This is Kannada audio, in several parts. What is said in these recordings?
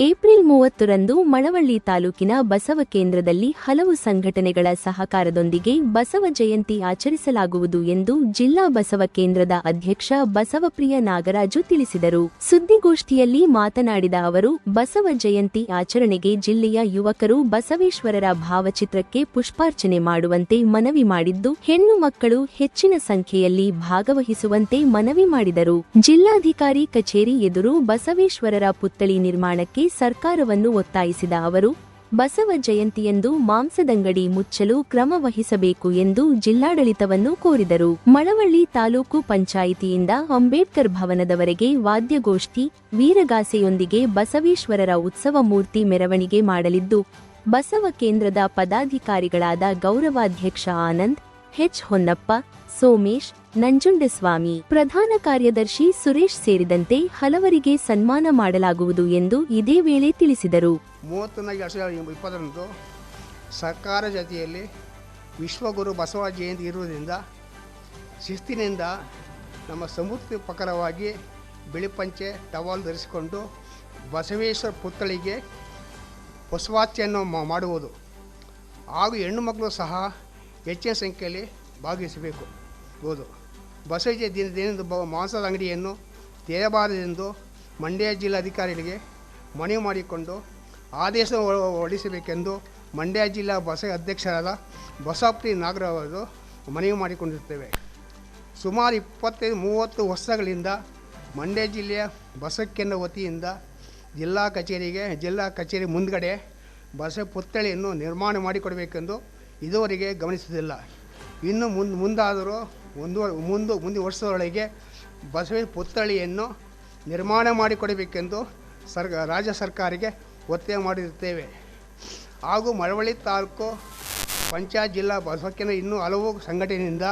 ಏಪ್ರಿಲ್ ಮೂವತ್ತರಂದು ಮಳವಳ್ಳಿ ತಾಲೂಕಿನ ಬಸವ ಕೇಂದ್ರದಲ್ಲಿ ಹಲವು ಸಂಘಟನೆಗಳ ಸಹಕಾರದೊಂದಿಗೆ ಬಸವ ಜಯಂತಿ ಆಚರಿಸಲಾಗುವುದು ಎಂದು ಜಿಲ್ಲಾ ಬಸವ ಕೇಂದ್ರದ ಅಧ್ಯಕ್ಷ ಬಸವಪ್ರಿಯ ನಾಗರಾಜು ತಿಳಿಸಿದರು. ಸುದ್ದಿಗೋಷ್ಠಿಯಲ್ಲಿ ಮಾತನಾಡಿದ ಅವರು, ಬಸವ ಜಯಂತಿ ಆಚರಣೆಗೆ ಜಿಲ್ಲೆಯ ಯುವಕರು ಬಸವೇಶ್ವರರ ಭಾವಚಿತ್ರಕ್ಕೆ ಪುಷ್ಪಾರ್ಚನೆ ಮಾಡುವಂತೆ ಮನವಿ ಮಾಡಿದ್ದು, ಹೆಣ್ಣು ಮಕ್ಕಳು ಹೆಚ್ಚಿನ ಸಂಖ್ಯೆಯಲ್ಲಿ ಭಾಗವಹಿಸುವಂತೆ ಮನವಿ ಮಾಡಿದರು. ಜಿಲ್ಲಾಧಿಕಾರಿ ಕಚೇರಿ ಎದುರು ಬಸವೇಶ್ವರರ ಪುತ್ಥಳಿ ನಿರ್ಮಾಣಕ್ಕೆ ಸರ್ಕಾರವನ್ನು ಒತ್ತಾಯಿಸಿದ ಅವರು, ಬಸವ ಜಯಂತಿಯಂದು ಮಾಂಸದಂಗಡಿ ಮುಚ್ಚಲು ಕ್ರಮ ವಹಿಸಬೇಕು ಎಂದು ಜಿಲ್ಲಾಡಳಿತವನ್ನು ಕೋರಿದರು. ಮಳವಳ್ಳಿ ತಾಲೂಕು ಪಂಚಾಯಿತಿಯಿಂದ ಅಂಬೇಡ್ಕರ್ ಭವನದವರೆಗೆ ವಾದ್ಯಗೋಷ್ಠಿ, ವೀರಗಾಸೆಯೊಂದಿಗೆ ಬಸವೇಶ್ವರರ ಉತ್ಸವ ಮೂರ್ತಿ ಮೆರವಣಿಗೆ ಮಾಡಲಿದ್ದು, ಬಸವ ಕೇಂದ್ರದ ಪದಾಧಿಕಾರಿಗಳಾದ ಗೌರವಾಧ್ಯಕ್ಷ ಆನಂದ್ ಎಚ್ ಹೊನ್ನಪ್ಪ, ಸೋಮೇಶ್, ನಂಜುಂಡಸ್ವಾಮಿ. ಪ್ರಧಾನ ಕಾರ್ಯದರ್ಶಿ ಸುರೇಶ್ ಸೇರಿದಂತೆ ಹಲವರಿಗೆ ಸನ್ಮಾನ ಮಾಡಲಾಗುವುದು ಎಂದು ಇದೇ ವೇಳೆ ತಿಳಿಸಿದರು. ಇಪ್ಪತ್ತರಂದು ಸರ್ಕಾರ ಜೊತೆಯಲ್ಲಿ ವಿಶ್ವಗುರು ಬಸವ ಜಯಂತಿ ಇರುವುದರಿಂದ ಶಿಸ್ತಿನಿಂದ ನಮ್ಮ ಸಮೃದ್ಧಿ ಪ್ರಕಾರವಾಗಿ ಬಿಳಿ ಪಂಚೆ ಟವಾಲ್ ಧರಿಸಿಕೊಂಡು ಬಸವೇಶ್ವರ ಪುತ್ಥಳಿಗೆ ಹೊಸವಾಚ್ಯನ್ನು ಮಾಡುವುದು. ಹಾಗೂ ಹೆಣ್ಣು ಮಕ್ಕಳು ಸಹ ಹೆಚ್ಚಿನ ಸಂಖ್ಯೆಯಲ್ಲಿ ಭಾಗವಹಿಸಬೇಕು. ಹೌದು. ಬಸವ ದಿನ ದಿನದ ಬ, ಮಾಂಸದ ಅಂಗಡಿಯನ್ನು ತೆರೆಯಬಾರದೆಂದು ಮಂಡ್ಯ ಜಿಲ್ಲಾಧಿಕಾರಿಗಳಿಗೆ ಮನವಿ ಮಾಡಿಕೊಂಡು ಆದೇಶ ಹೊರಡಿಸಬೇಕೆಂದು ಮಂಡ್ಯ ಜಿಲ್ಲಾ ಬಸವ ಅಧ್ಯಕ್ಷರಾದ ಬಸವಪ್ರಿ ನಾಗರಾವರು ಮನವಿ ಮಾಡಿಕೊಂಡಿರುತ್ತೇವೆ. ಸುಮಾರು ಇಪ್ಪತ್ತೈದು, ಮೂವತ್ತು ವರ್ಷಗಳಿಂದ ಮಂಡ್ಯ ಜಿಲ್ಲೆಯ ಬಸಕ್ಕೆನ್ನ ವತಿಯಿಂದ ಜಿಲ್ಲಾ ಕಚೇರಿಗೆ, ಜಿಲ್ಲಾ ಕಚೇರಿ ಮುಂದ್ಗಡೆ ಬಸ ಪುತ್ಥಳಿಯನ್ನು ನಿರ್ಮಾಣ ಮಾಡಿಕೊಡಬೇಕೆಂದು ಇದುವರೆಗೆ ಗಮನಿಸುವುದಿಲ್ಲ. ಇನ್ನು ಮುಂದೆ, ಮುಂದಾದರೂ ಒಂದು, ಮುಂದೆ, ಮುಂದಿನ ವರ್ಷದೊಳಗೆ ಬಸವ ಪುತ್ಥಳಿಯನ್ನು ನಿರ್ಮಾಣ ಮಾಡಿಕೊಡಬೇಕೆಂದು ಸರ್ ರಾಜ್ಯ ಸರ್ಕಾರಕ್ಕೆ ಒತ್ತಾಯ ಮಾಡಿರುತ್ತೇವೆ. ಹಾಗೂ ಮಳವಳ್ಳಿ ತಾಲೂಕು ಪಂಚಾಯತ್ ಜಿಲ್ಲಾ ಬಸವಕ್ಕಿನ ಇನ್ನೂ ಹಲವು ಸಂಘಟನೆಯಿಂದ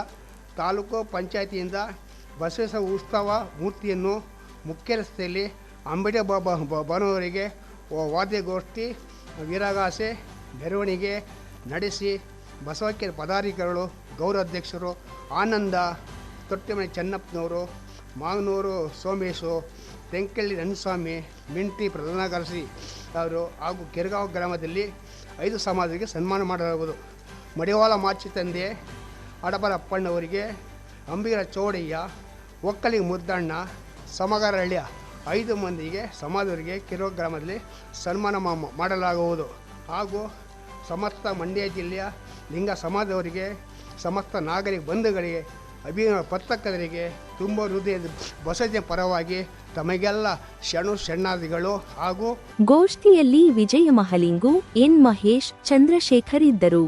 ತಾಲೂಕು ಪಂಚಾಯತಿಯಿಂದ ಬಸವೇಶ್ವರ ಉತ್ಸವ ಮೂರ್ತಿಯನ್ನು ಮುಖ್ಯ ರಸ್ತೆಯಲ್ಲಿ ಅಂಬೇಡ್ಕರ್ ಬಾಬಾ ಬಾನವರಿಗೆ ವಾದ್ಯಗೋಷ್ಠಿ, ವೀರಗಾಸೆ, ಮೆರವಣಿಗೆ ನಡೆಸಿ ಬಸವಕ್ಕೆ ಪದಾಧಿಕಾರಿಗಳು ಗೌರವಾಧ್ಯಕ್ಷರು ಆನಂದ, ತೊಟ್ಟಿಮನೆ ಚೆನ್ನಪ್ಪನವರು, ಮಾಗನೂರು ಸೋಮೇಶು ತೆಂಕಳ್ಳಿ ರಂಗಸ್ವಾಮಿ ಮಿಂಟಿ ಪ್ರಧಾನ ಕಾರ್ಯದರ್ಶಿ ಅವರು ಹಾಗೂ ಕೆರಗಾವ್ ಗ್ರಾಮದಲ್ಲಿ ಐದು ಸಮಾಜಕ್ಕೆ ಸನ್ಮಾನ ಮಾಡಲಾಗುವುದು. ಮಡಿವಾಳ ಮಾಚಿ ತಂದೆ ಅಡಬರ ಅಪ್ಪಣ್ಣವರಿಗೆ ಅಂಬಿಗರ ಚೌಡಯ್ಯ, ಒಕ್ಕಲಿಗ ಮುದ್ದಣ್ಣ, ಸಮಗಾರಹಳ್ಳಿಯ ಐದು ಮಂದಿಗೆ ಸಮಾಜವರಿಗೆ ಕಿರೋ ಗ್ರಾಮದಲ್ಲಿ ಸನ್ಮಾನ ಮಾಡಲಾಗುವುದು. ಹಾಗೂ ಸಮಸ್ತ ಮಂಡ್ಯ ಜಿಲ್ಲೆಯ ಲಿಂಗ ಸಮಾಜದವರಿಗೆ, ಸಮಸ್ತ ನಾಗರಿಕ ಬಂಧುಗಳಿಗೆ, ಅಭಿನವ ಪತ್ರಕರ್ತರಿಗೆ ತುಂಬ ಹೃದಯದ ಬಸದಿಯ ಪರವಾಗಿ ತಮಗೆಲ್ಲ ಶಣು ಶಣ್ಣಾದಿಗಳು ಹಾಗೂ ಗೋಷ್ಠಿಯಲ್ಲಿ ವಿಜಯ ಮಹಲಿಂಗು ಎನ್ ಮಹೇಶ್, ಚಂದ್ರಶೇಖರ್ ಇದ್ದರು.